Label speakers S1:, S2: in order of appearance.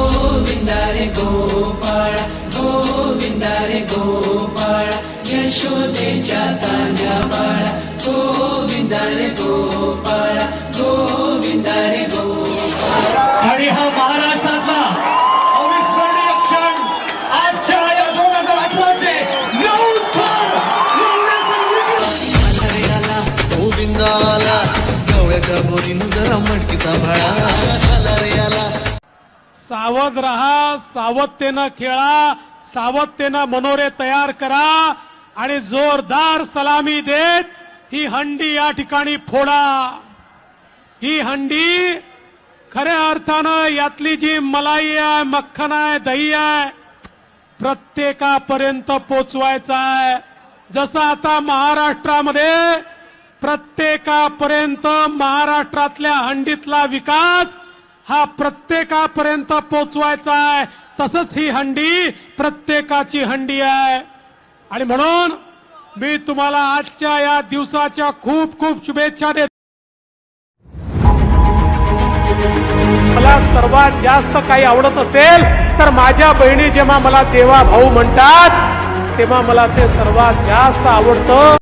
S1: गोविंदा रे गोपाळ गोविंदा रे गोपाळ यशोदेच्या तान्या बाळा गोविंदा रे गोपाळ गोविंदा रे गोपाळ.
S2: आणि हा महाराष्ट्रातला अविस्मरणीय क्षण आजच्या या दोन हजार अठराचे
S3: आला गोविंद आला गवळ्याच्या बोरीनं जरा मटकी सांभाळा आला रे आला
S4: सावध रहा सावधतेनं खेळा सावधतेनं मनोरे तयार करा आणि जोरदार सलामी देत ही हंडी या ठिकाणी फोडा. ही हंडी खऱ्या अर्थानं यातली जी मलाई आहे मक्खन आहे दही आहे प्रत्येकापर्यंत पोचवायचा आहे. जसं आता महाराष्ट्रामध्ये प्रत्येकापर्यंत महाराष्ट्रातल्या हंडीतला विकास हा प्रत्येकापर्यंत पोचवायचा आहे. तसंच ही हंडी प्रत्येकाची हंडी आहे. आणि म्हणून मी तुम्हाला आजच्या या दिवसाच्या खूप खूप शुभेच्छा देतो. मला सर्वात जास्त काही आवडत असेल तर माझ्या बहिणी जेव्हा मला देवा भाऊ म्हणतात तेव्हा मला ते सर्वात जास्त आवडतं.